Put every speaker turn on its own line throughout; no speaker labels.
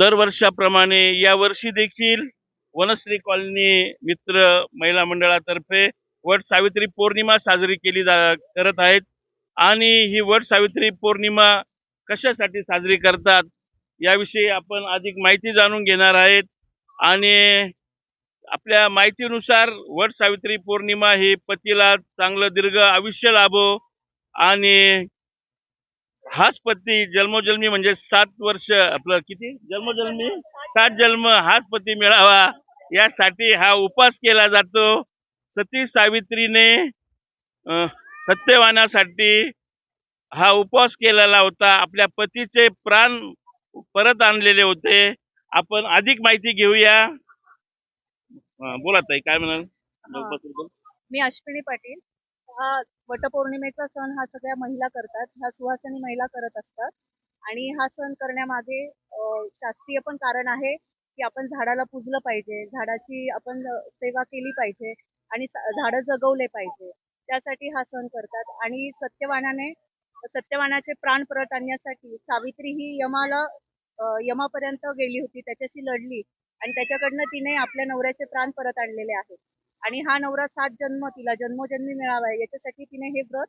दरवर्षाप्रमाणे या वर्षी देखील वनश्री कॉलनी मित्र महिला मंडळातर्फे वट सावित्री पौर्णिमा साजरी केली जा करत आहेत. आणि ही वट सावित्री पौर्णिमा कशासाठी साजरी करतात याविषयी आपण अधिक माहिती जाणून घेणार आहेत. आणि आपल्या माहितीनुसार वट सावित्री पौर्णिमा ही पतीला चांगलं दीर्घ आयुष्य लाभो आणि हाच पती जन्मोजन्मी म्हणजे सात वर्ष आपलं किती? जन्मोजन्मी? सात जन्म हाच पती मिळावा. यासाठी हा उपास केला जातो. सती सावित्रीने सत्यवानासाठी हा उपवास केलेला होता. आपल्या पतीचे प्राण परत आणलेले होते. आपण अधिक माहिती घेऊया. बोला ताई काय म्हणाल?
मी अश्विनी पाटील. वटपौर्णिमेचा सण हा सगळ्या महिला करतात. ह्या सुहासिनी महिला करत असतात. आणि हा सण करण्यामागे शास्त्रीय पण कारण आहे की आपण झाडाला पुजलं पाहिजे. झाडाची आपण सेवा केली पाहिजे आणि झाडं जगवले पाहिजे. त्यासाठी हा सण करतात. आणि सत्यवानाने सत्यवानाचे प्राण परत आणण्यासाठी सावित्री ही यमाला यमापर्यंत गेली होती. त्याच्याशी लढली. आणि त्याच्याकडनं तिने आपल्या नवऱ्याचे प्राण परत आणलेले आहेत. आणि हा नवरा सात जन्म तिला जन्मोजन्मी मिळावा याच्यासाठी तिने हे व्रत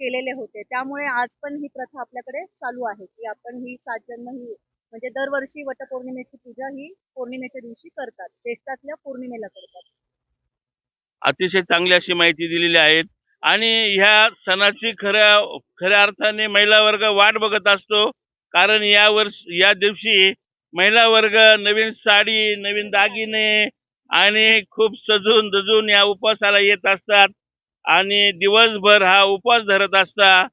केलेले होते. त्यामुळे आज पण ही प्रथा आपल्याकडे चालू आहे की आपण ही सात जन्म ही म्हणजे दरवर्षी वटपौर्णिमेची पूजा ही पौर्णिमेच्या दिवशी करतात. ज्येष्ठातल्या पौर्णिमेला करतात.
अतिशय चांगली अशी माहिती दिलेली आहेत आणि ह्या सणाची खऱ्या खऱ्या अर्थाने महिला वर्ग वाट बघत असतो. कारण या वर्ष या दिवशी महिला वर्ग नवीन साडी नवीन दागिने आणि खूप सजून दजून या उपवासाला येत असतात. आणि दिवसभर हा उपवास धरत असतात.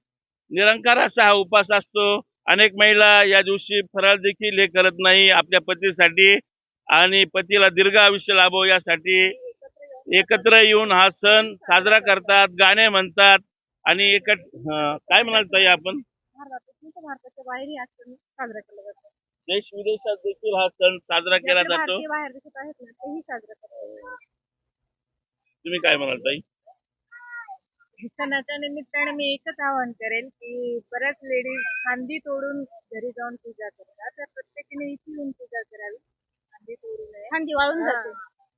निरंकार असा हा उपवास असतो. अनेक महिला या दिवशी फराळ देखील हे करत नाही आपल्या पतीसाठी. आणि पतीला दीर्घ आयुष्य लाभो यासाठी एकत्र येऊन हा सण साजरा करतात गाणे म्हणतात. आणि एकट काय म्हणाल ताई आपण?
भारताच्या बाहेर हा सण साजरा केला जातो.
देश विदेशात देखील हा सण साजरा केला जातो.
बाहेर देशात आहेत ना तेही साजरा करतात.
तुम्ही काय म्हणाल ताई?
सणाच्या निमित्ताने मी एकच आवाहन करेन की बऱ्याच लेडीज फांदी तोडून घरी जाऊन पूजा करतात. त्या प्रत्येकीने इथे येऊन पूजा करावी. फांदी तोडू नये. फांदी वाळून जाते.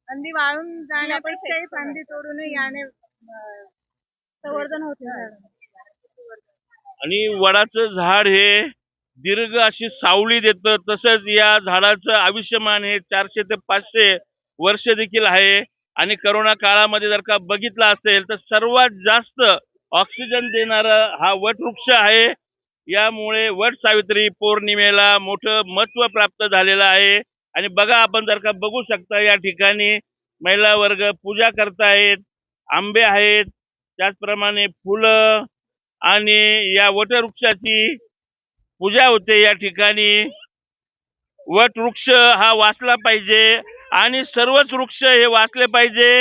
फांदी वाळून जाण्यापेक्षाही फांदी तोडू नये याने अं, संवर्धन होते.
आणि वडाचं झाड हे दीर्घ अशी सावली देतं. तसंच या झाडाचं आयुष्यमान हे चारशे ते पाचशे वर्ष देखील आहे. आणि करोना काळामध्ये जर का बघितलं असेल तर सर्वात जास्त ऑक्सिजन देणारा हा वटवृक्ष आहे. यामुळे वट सावित्री पौर्णिमेला मोठं महत्त्व प्राप्त झालेलं आहे. आणि बघा आपण जर का बघू शकता या ठिकाणी महिला वर्ग पूजा करतायत आंबे आहेत त्याचप्रमाणे फुलं आणि या वटवृक्षाची पूजा होते या ठिकाणी. वट वृक्ष हा वाचला पाहिजे आणि सर्वच वृक्ष हे वाचले पाहिजे.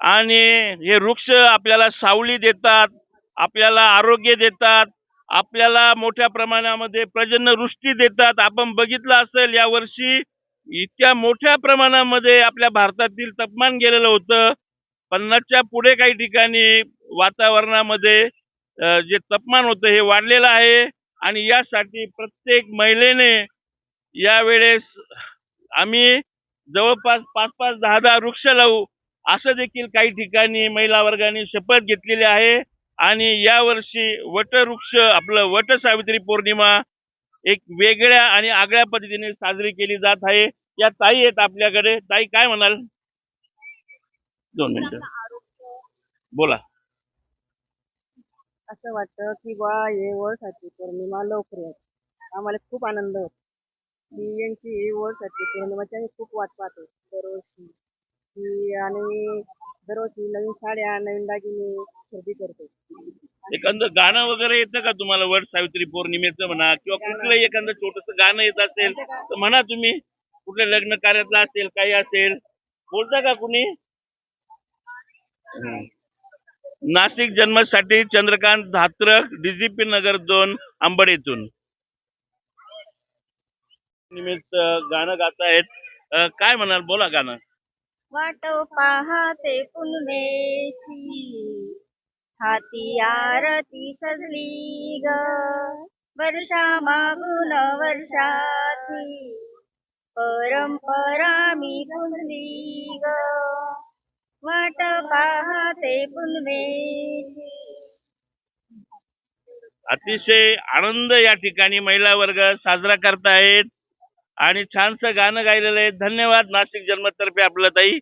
आणि हे वृक्ष आपल्याला सावली देतात आपल्याला आरोग्य देतात आपल्याला मोठ्या प्रमाणामध्ये प्रजनवृष्टी देतात. आपण बघितलं असेल या वर्षी इतक्या मोठ्या प्रमाणामध्ये आपल्या भारतातील तापमान गेलेलं होतं. पन्नासच्या पुढे काही ठिकाणी वातावरणामध्ये जे तापमान होतं हे वाढलेलं आहे. आणि यासाठी प्रत्येक महिलेने यावेळेस आम्ही जवळपास पाच पाच दहा दहा वृक्ष लावू असं देखील काही ठिकाणी महिला वर्गाने शपथ घेतलेली आहे. आणि यावर्षी वटवृक्ष आपलं वट सावित्री पौर्णिमा एक वेगळ्या आणि आगळ्या पद्धतीने साजरी केली जात आहे. या ताई आहेत आपल्याकडे. ताई काय म्हणाल? दोन मिनिट. बोला.
असं वाटतं की बा हे वळसाठी पौर्णिमा लवकर यायची. आम्हाला खूप आनंद होतो. की यांची हे वळसाठी पौर्णिमाची आम्ही खूप वाट पाहतो दरवर्षी की आणि दरवर्षी नवीन साड्या नवीन दागिने खरेदी करतो.
एखादं गाणं वगैरे येतं का तुम्हाला? वट सावित्री पौर्णिमेचं म्हणा किंवा कुठलंही एखादं छोटस गाणं येत असेल तर म्हणा तुम्ही. कुठल्या लग्न कार्यातलं असेल काही असेल. बोलता का कुणी? हम्म. नाशिक जन्मासाठी चंद्रकांत धात्रक डीजीपी नगर दोन आंबड येथून निमित्त गाणं गातायत. आहेत काय म्हणाल? बोला गाणं.
वाट पाहते पुनवेची हाती आरती सजली ग. वर्षा मागून वर्षाची.
परंपरा मी पुनली ग. वाट पाहते पुलवेची
अतिशय आनंद या ठिकाणी महिला वर्ग साजरा करतायत. आणि छानसं गाणं गायलेलं आहे. धन्यवाद नाशिक जन्मतर्फे आपलं ताई.